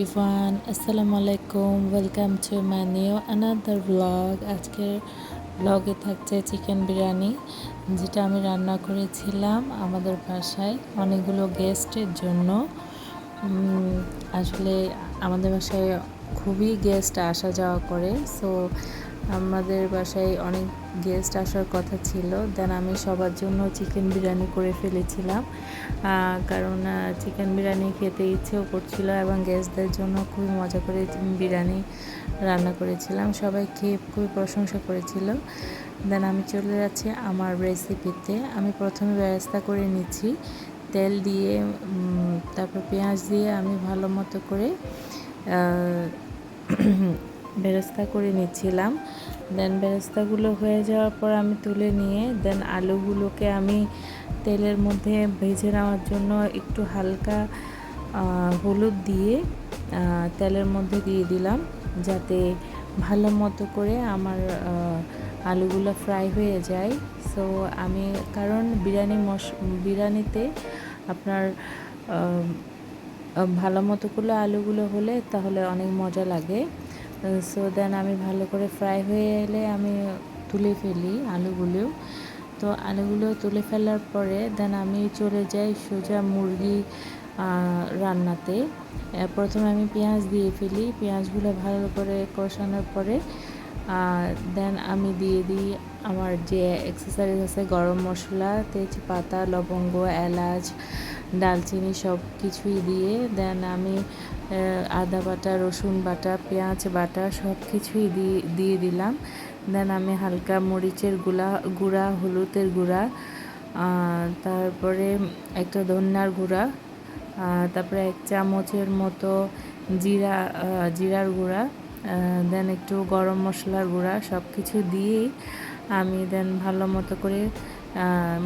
Ivan আসসালামু আলাইকুম welcome to my new another blog আজকের ব্লগে থাকছে চিকেন বিরিয়ানি যেটা আমি রান্না করেছিলাম আমাদের বাসায় অনেকগুলো গেস্টের জন্য। আসলে আমাদের বাসায় খুবই গেস্ট আসা যাওয়া করে। সো আমাদের বাসায় অনেক গেস্ট আসার কথা ছিল। দেন আমি সবার জন্য চিকেন বিরিয়ানি করে ফেলেছিলাম। কারণ চিকেন বিরিয়ানি খেতে ইচ্ছেও করছিল এবং গেস্টদের জন্য খুবই মজা করে বিরিয়ানি রান্না করেছিলাম। সবাই খেয়ে খুবই প্রশংসা করেছিল। দেন আমি চলে যাচ্ছি আমার রেসিপিতে আমি প্রথমে ব্যবস্থা করে নিচ্ছি। তেল দিয়ে তারপর পেঁয়াজ দিয়ে আমি ভালো মতো করে বেরেস্তা করে নিচ্ছিলাম। দেন বেরেস্তাগুলো হয়ে যাওয়ার পর আমি তুলে নিয়ে দেন আলুগুলোকে আমি তেলের মধ্যে ভেজে নেওয়ার জন্য একটু হালকা হলুদ দিয়ে তেলের মধ্যে দিয়ে দিলাম যাতে ভালো মতো করে আমার আলুগুলো ফ্রাই হয়ে যায়। সো আমি, কারণ বিরিয়ানি মশ, বিরিয়ানিতে আপনার ভালো মতো করে আলুগুলো হলে তাহলে অনেক মজা লাগে। সো দেন আমি ভালো করে ফ্রাই হয়ে এলে আমি তুলে ফেলি আলুগুলো। তো আলুগুলো তুলে ফেলার পরে দেন আমি চলে যাই সোজা মুরগি রান্নাতে। প্রথমে আমি পেঁয়াজ দিয়ে ফেলি। পেঁয়াজগুলো ভালো করে কষানোর পরে দেন আমি দিয়ে দিই আমার যে এক্সেসারিজ আছে গরম মশলা, তেজপাতা, লবঙ্গ, এলাচ, ডালচিনি সব কিছুই দিয়ে। দেন আমি আদা বাটা, রসুন বাটা, পেঁয়াজ বাটা সব কিছুই দিয়ে দিয়ে দিলাম। দেন আমি হালকা মরিচের গুঁড়া গুঁড়া, হলুদের গুঁড়া তারপরে একটা ধন্যার গুঁড়া তারপরে এক চামচের মতো জিরা জিরার গুঁড়া দেন একটু গরম মশলার গুঁড়া সব কিছু দিয়েই আমি দেন ভালো মতো করে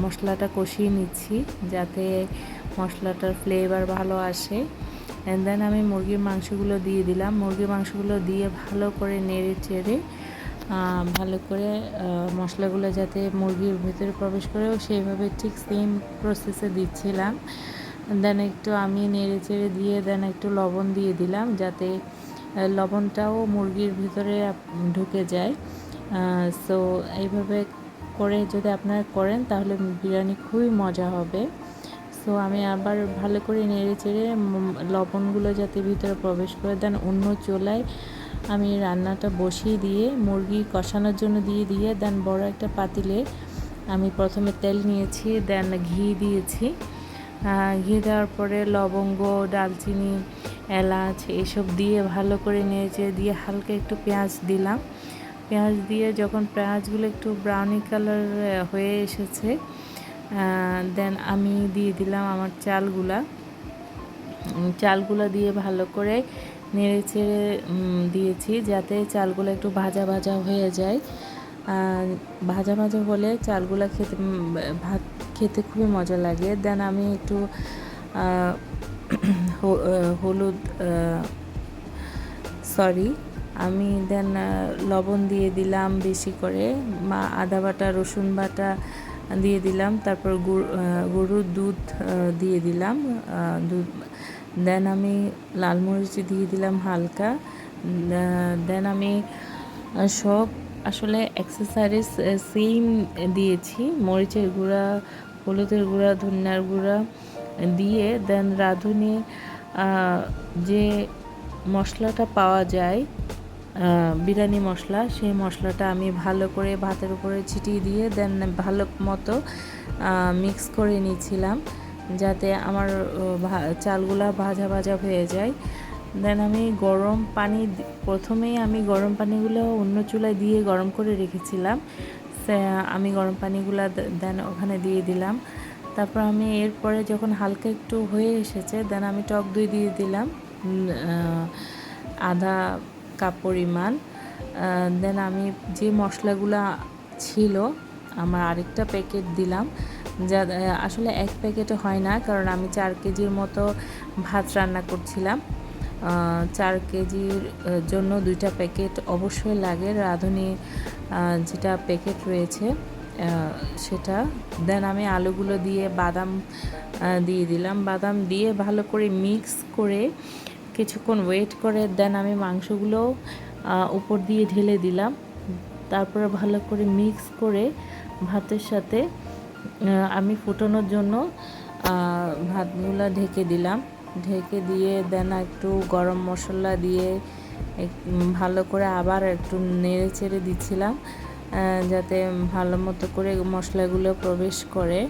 মশলাটা কষিয়ে নিচ্ছি যাতে মশলাটার ফ্লেভার ভালো আসে। অ্যান্ড দেন আমি মুরগির মাংসগুলো দিয়ে দিলাম। মুরগির মাংসগুলো দিয়ে ভালো করে নেড়ে চেড়ে ভালো করে মশলাগুলো যাতে মুরগির ভিতরে প্রবেশ করেও সেইভাবে ঠিক সেম প্রসেসে দিচ্ছিলাম। দেন একটু আমি নেড়ে চেড়ে দিয়ে দেন একটু লবণ দিয়ে দিলাম যাতে লবণটাও মুরগির ভিতরে ঢুকে যায়। সো এইভাবে করে যদি আপনারা করেন তাহলে বিরিয়ানি খুবই মজা হবে। সো আমি আবার ভালো করে নেড়ে চেড়ে লবণগুলো যাতে ভিতরে প্রবেশ করে দেন, অন্য চোলায় আমি রান্নাটা বসিয়ে দিয়ে, মুরগি কষানোর জন্য দিয়ে দিয়ে, দেন বড় একটা পাতিলে আমি প্রথমে তেল নিয়েছি, দেন ঘি দিয়েছি। ঘি দেওয়ার পরে লবঙ্গ ডালচিনি এলাচ এসব দিয়ে ভালো করে নেড়েচে দিয়ে হালকা একটু পেঁয়াজ দিলাম। পেঁয়াজ দিয়ে যখন পেঁয়াজগুলো একটু ব্রাউনি কালার হয়ে এসেছে দেন আমি দিয়ে দিলাম আমার চালগুলা। চালগুলা দিয়ে ভালো করে নেড়ে উম, দিয়েছি যাতে চালগুলো একটু ভাজা ভাজা হয়ে যায়। ভাজা ভাজা হলে চালগুলো খেতে ভাত খেতে খুবই মজা লাগে। দেন আমি একটু হলুদ সরি আমি দেন লবণ দিয়ে দিলাম বেশি করে। মা আদা বাটা রসুন বাটা দিয়ে দিলাম। তারপর গরুর দুধ দিয়ে দিলাম। দুধ, দেন আমি লাল মরিচ দিয়ে দিলাম হালকা। দেন আমি সব আসলে অ্যাক্সেসারিজ সেম দিয়েছি। মরিচের গুঁড়া, হলুদের গুঁড়া, ধনিয়ার গুঁড়া দিয়ে, দেন রাঁধুনি যে মশলাটা পাওয়া যায় বিরিয়ানি মশলা। সেই মশলাটা আমি ভালো করে ভাতের উপরে ছিটিয়ে দিয়ে দেন ভালো মতো মিক্স করে নিয়েছিলাম যাতে আমার চালগুলা ভাজা ভাজা হয়ে যায়। দেন আমি গরম পানি প্রথমেই আমি গরম পানিগুলো অন্য চুলায় দিয়ে গরম করে রেখেছিলাম। আমি গরম পানিগুলো দেন ওখানে দিয়ে দিলাম। তারপর আমি এরপরে যখন হালকা একটু হয়ে এসেছে, দেন আমি টক দই দিয়ে দিলাম। আধা কাপ পরিমাণ দেন আমি যে মশলাগুলো ছিল, আমার আরেকটা প্যাকেট দিলাম। যা, আসলে এক প্যাকেটে হয় না, কারণ আমি চার কেজির মতো ভাত রান্না করছিলাম। চার কেজির জন্য দুইটা প্যাকেট অবশ্যই লাগে। রাঁধুনি যেটা প্যাকেট রয়েছে সেটা। দেন আমি আলুগুলো দিয়ে বাদাম দিয়ে দিলাম। বাদাম দিয়ে ভালো করে মিক্স করে কিছুক্ষণ ওয়েট করে দেন আমি মাংসগুলো উপর দিয়ে ঢেলে দিলাম। তারপরে ভালো করে মিক্স করে ভাতের সাথে আমি ফুটানোর জন্য ভাতগুলো ঢেকে দিলাম। ঢেকে দিয়ে দেন একটু গরম মশলা দিয়ে ভালো করে আবার একটু নেড়ে চেড়ে দিচ্ছিলাম যাতে ভালো মতো করে মশলাগুলো প্রবেশ করে।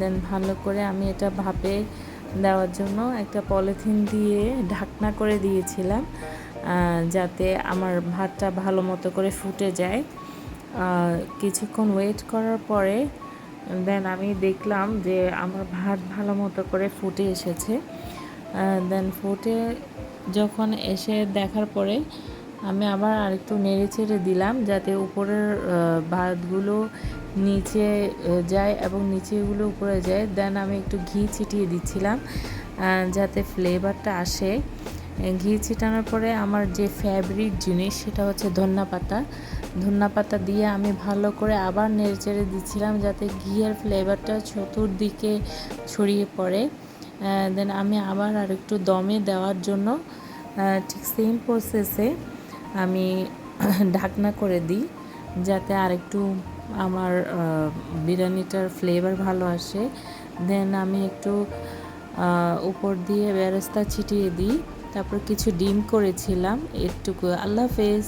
দেন ভালো করে আমি এটা ভাপে দেওয়ার জন্য একটা পলিথিন দিয়ে ঢাকনা করে দিয়েছিলাম যাতে আমার ভাতটা ভালো মতো করে ফুটে যায়। কিছুক্ষণ ওয়েট করার পরে দেন আমি দেখলাম যে আমার ভাত ভালো মতো করে ফুটে এসেছে। দেন ফুটে যখন এসে দেখার পরে, আমি আবার আরেকটু নেড়ে চেড়ে দিলাম, যাতে উপরের ভাতগুলো নিচে যায় এবং নিচেগুলো উপরে যায়। দেন আমি একটু ঘি ছিটিয়ে দিচ্ছিলাম যাতে ফ্লেভারটা আসে। ঘি ছিটানোর পরে আমার যে ফেভারিট জিনিস সেটা হচ্ছে ধন্যা পাতা। ধন্যা পাতা দিয়ে আমি ভালো করে আবার নেড়ে চেড়ে দিচ্ছিলাম যাতে ঘিয়ের ফ্লেভারটা চতুর্দিকে ছড়িয়ে পড়ে। দেন আমি আবার আর একটু দমে দেওয়ার জন্য ঠিক সেম প্রসেসে আমি ঢাকনা করে দিই, যাতে আরেকটু আমার বিরিয়ানিটার ফ্লেভার ভালো আসে। দেন আমি একটু উপর দিয়ে বেরেস্তা ছিটিয়ে দিই। তারপর কিছু ডিম করেছিলাম। একটুকু আল্লাহ হাফেজ।